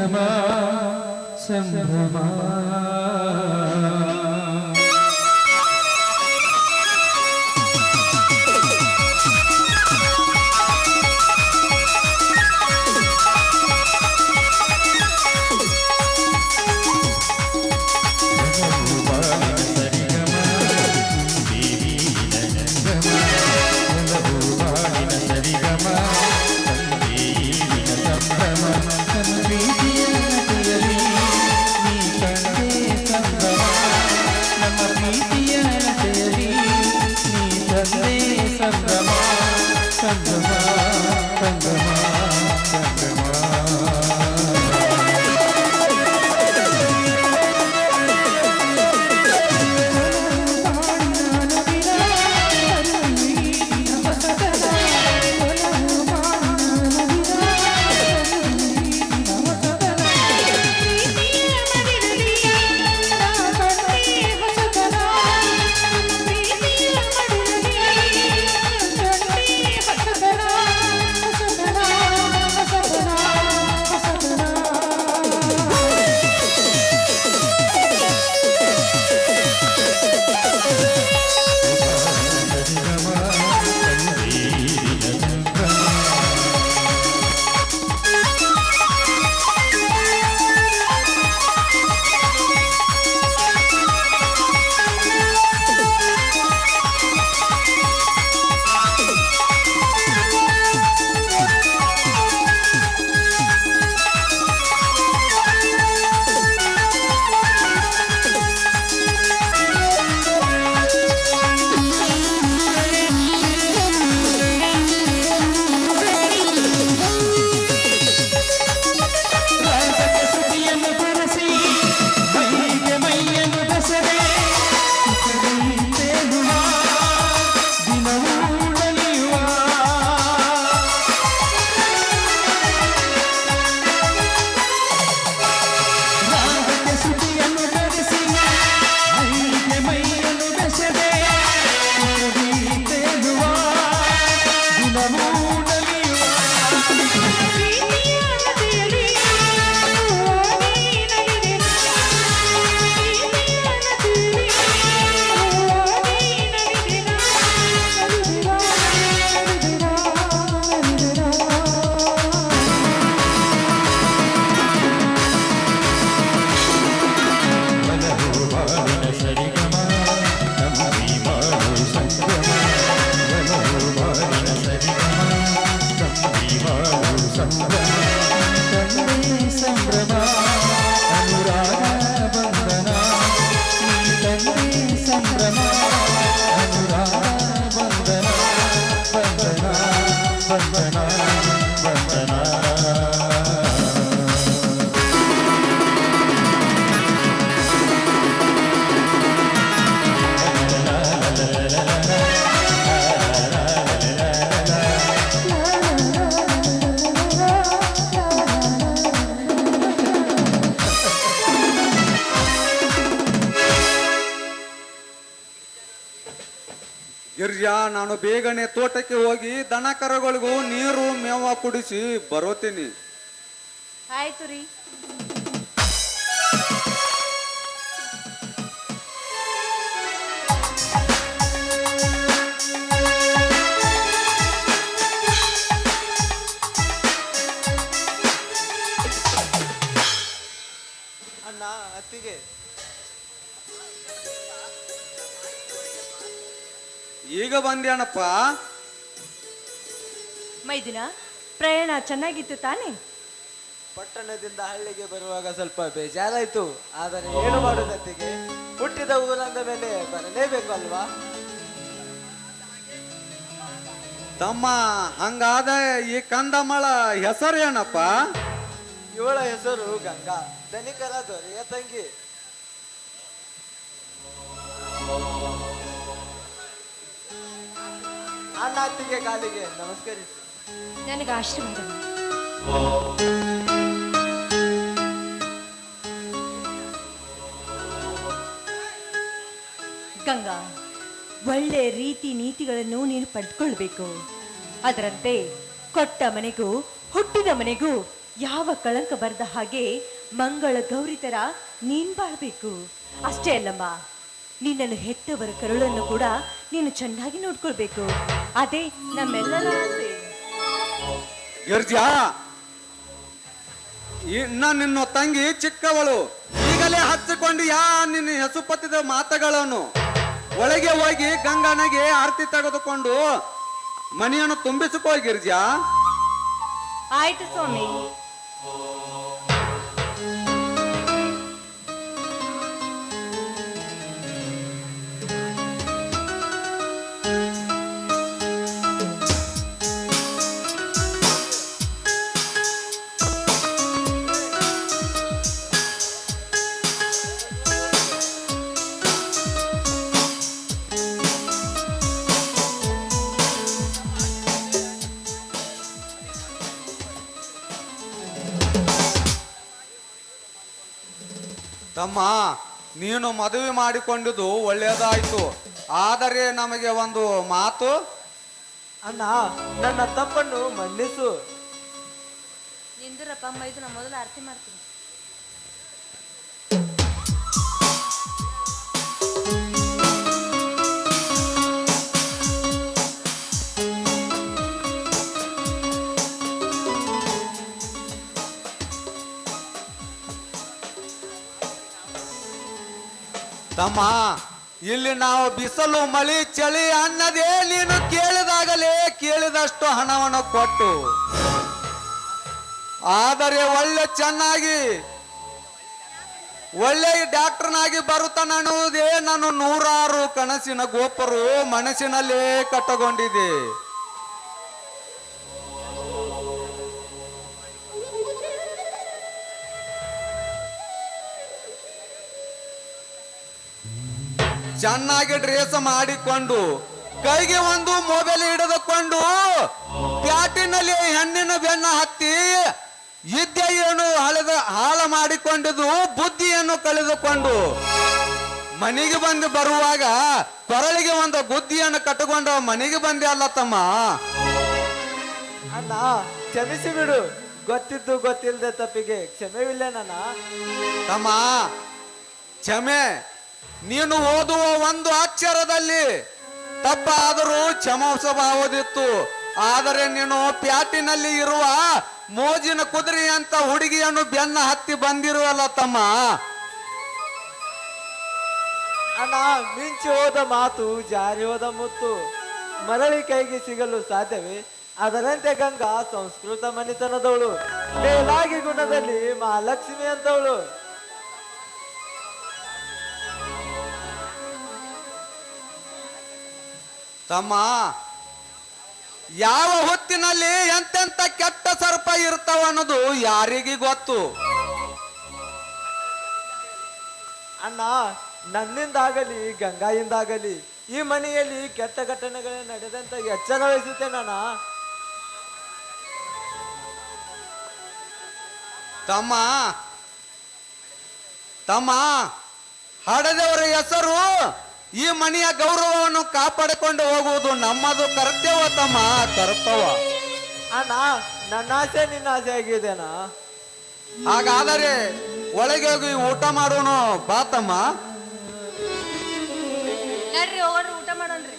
संभ्रमा संभ्रमा ಗಿರ್ಜಾ ನಾನು ಬೇಗನೆ ತೋಟಕ್ಕೆ ಹೋಗಿ ದನ ಕರುಗಳಿಗೂ ನೀರು ಮೇವ ಕುಡಿಸಿ ಬರೋತೀನಿ. ಆಯ್ತು ರೀ ಈಗ ಬಂದ್ಯಾನಪ್ಪ? ಮೈದಿನ ಪ್ರಯಾಣ ಚೆನ್ನಾಗಿತ್ತು ತಾನೇ? ಪಟ್ಟಣದಿಂದ ಹಳ್ಳಿಗೆ ಬರುವಾಗ ಸ್ವಲ್ಪ ಬೇಜಾರಾಯ್ತು. ಆದರೆ ಏನು ಮಾಡುವುದತ್ತಿಗೆ ಹುಟ್ಟಿದ ಊರಂದ ಮೇಲೆ ಬರಲೇಬೇಕು ಅಲ್ವಾ? ತಮ್ಮ ಹಂಗಾದ ಈ ಕಂದಮಳ ಹೆಸರು ಏನಪ್ಪ ಇವಳ ಹೆಸರು ಗಂಗಾ ಧನಿಕರ ದೊರೆಯ ತಂಗಿ. ಅಣ್ಣ ಅತ್ತಿಗೆ ಕಾಲಿಗೆ ನಮಸ್ಕರಿಸಿ. ನನಗೆ ಆಶೀರ್ವಾದ ಗಂಗಾ, ಒಳ್ಳೆ ರೀತಿ ನೀತಿಗಳನ್ನು ನೀನು ಪಡೆದುಕೊಳ್ಬೇಕು ಅದರಂತೆ ಕೊಟ್ಟ ಮನೆಗೂ, ಹುಟ್ಟಿದ ಮನೆಗೂ ಯಾವ ಕಳಂಕ ಬರದ ಹಾಗೆ ಮಂಗಳ ಗೌರಿ ತರ ನೀನ್ ಬಾಳ್ಬೇಕು. ಅಷ್ಟೇ ಅಲ್ಲಮ್ಮ ನಿನ್ನನ್ನು ಹೆತ್ತವರ ಕರುಳನ್ನು ಕೂಡ ನೀನು ಚೆನ್ನಾಗಿ ನೋಡ್ಕೊಳ್ಬೇಕು. ಅದೇ ನಮ್ಮೆಲ್ಲರ ಆಸೆ. ಗಿರ್ಜಾ ಇನ್ನ ನಿನ್ನ ತಂಗಿ ಚಿಕ್ಕವಳು. ಈಗಲೇ ಹಚ್ಚಿಕೊಂಡು ಯಾ ನಿನ್ನ ಹೆಸುಪತ್ತಿದ ಮಾತುಗಳನ್ನು. ಒಳಗೆ ಹೋಗಿ ಗಂಗನಿಗೆ ಆರತಿ ತೆಗೆದುಕೊಂಡು ಮನೆಯನ್ನು ತುಂಬಿಸಿಕೋ ಗಿರ್ಜಾ. ಆಯ್ತು ಸ್ವಾಮಿ. ತಮ್ಮ ನೀನು ಮದುವೆ ಮಾಡಿಕೊಂಡಿದ್ದು ಒಳ್ಳೆಯದಾಯ್ತು. ಆದರೆ ನಮಗೆ ಒಂದು ಮಾತು. ಅಣ್ಣ ನನ್ನ ತಪ್ಪನ್ನು ಮನ್ನಿಸು. ನಿಂದಿರಪ್ಪ ಅಮ್ಮ ಇದು ನಾ ಮೊದಲು ಆರತಿ ಮಾಡ್ತೀನಿ. ತಮ್ಮ, ಇಲ್ಲಿ ನಾವು ಬಿಸಲು, ಮಳಿ, ಚಳಿ ಅನ್ನದೇ ನೀನು ಕೇಳಿದಾಗಲೇ ಕೇಳಿದಷ್ಟು ಹಣವನ್ನು ಕೊಟ್ಟು. ಆದರೆ ಒಳ್ಳೆ ಚೆನ್ನಾಗಿ, ಒಳ್ಳೆ ಡಾಕ್ಟರ್ನಾಗಿ ಬರುತ್ತಾನನ್ನುವುದೇ ನಾನು ನೂರಾರು ಕನಸಿನ ಗೋಪರು ಮನಸ್ಸಿನಲ್ಲೇ ಕಟ್ಟಗೊಂಡಿದೆ. ಚೆನ್ನಾಗಿ ಡ್ರೆಸ್ ಮಾಡಿಕೊಂಡು ಕೈಗೆ ಒಂದು ಮೊಬೈಲ್ ಹಿಡಿದುಕೊಂಡು ಪ್ಯಾಟಿನಲ್ಲಿ ಹೆಣ್ಣಿನ ಬೆನ್ನ ಹತ್ತಿ ವಿದ್ಯೆಯನ್ನು ಹಳೆದ ಹಾಳ ಮಾಡಿಕೊಂಡಿದ್ದು ಬುದ್ಧಿಯನ್ನು ಕಳೆದುಕೊಂಡು ಮನೆಗೆ ಬಂದು ಬರುವಾಗ ಕೊರಳಿಗೆ ಒಂದು ಬುದ್ಧಿಯನ್ನು ಕಟ್ಟಿಕೊಂಡು ಮನೆಗೆ ಬಂದೆ ಅಲ್ಲ ತಮ್ಮ? ಅಣ್ಣ ಕ್ಷಮಿಸಿ ಬಿಡು. ಗೊತ್ತಿದ್ದು ಗೊತ್ತಿಲ್ಲದೆ ತಪ್ಪಿಗೆ ಕ್ಷಮೆವಿಲ್ಲ ನನ್ನ ತಮ್ಮ ಕ್ಷಮೆ ನೀನು ಓದುವ ಒಂದು ಅಕ್ಷರದಲ್ಲಿ ತಪ್ಪಾದರೂ ಕ್ಷಮಿಸಬಹುದಿತ್ತು ಆದರೆ ನೀನು ಪ್ಯಾಟಿನಲ್ಲಿ ಇರುವ ಮೋಜಿನ ಕುದುರೆ ಅಂತ ಹುಡುಗಿಯನ್ನು ಬೆನ್ನ ಹತ್ತಿ ಬಂದಿರುವಲ್ಲ ತಮ್ಮ. ಅಣ್ಣ, ಮಿಂಚಿ ಹೋದ ಮಾತು, ಜಾರಿ ಹೋದ ಮುತ್ತು, ಮರಳಿ ಕೈಗೆ ಸಿಗಲು ಸಾಧ್ಯವೇ? ಅದರಂತೆ ಗಂಗಾ ಸಂಸ್ಕೃತ ಮನೆತನದವಳು. ಮೇಲಾಗಿ ಗುಣದಲ್ಲಿ ಮಹಾಲಕ್ಷ್ಮಿ ಅಂತವಳು ತಮ್ಮ ಯಾವ ಹೊತ್ತಿನಲ್ಲಿ ಎಂತೆಂತ ಕೆಟ್ಟ ಸರ್ಪ ಇರ್ತಾವ ಅನ್ನೋದು ಯಾರಿಗೆ ಗೊತ್ತು. ಅಣ್ಣ ನನ್ನಿಂದಾಗಲಿ ಗಂಗಾಯಿಂದಾಗಲಿ ಈ ಮನೆಯಲ್ಲಿ ಕೆಟ್ಟ ಘಟನೆಗಳು ನಡೆದಂತ ಎಚ್ಚರ ವಹಿಸುತ್ತೇನಣ್ಣ ತಮ್ಮ ತಮ್ಮ ಹಡದವರ ಹೆಸರು ಈ ಮನೆಯ ಗೌರವವನ್ನು ಕಾಪಾಡಿಕೊಂಡು ಹೋಗುವುದು ನಮ್ಮದು ಕರ್ತವ್ಯ ತಮ್ಮ ಕರ್ತವ ಅಣ್ಣ ನನ್ನ ಆಸೆ ನಿನ್ನ ಆಸೆ ಆಗಿದೆನಾ? ಹಾಗಾದರೆ ಒಳಗೆ ಹೋಗಿ ಊಟ ಮಾಡೋಣ ಬಾ ತಮ್ಮ. ನಡ್ರಿ ಹೋಗೋಣ ಊಟ ಮಾಡೋಣ್ರಿ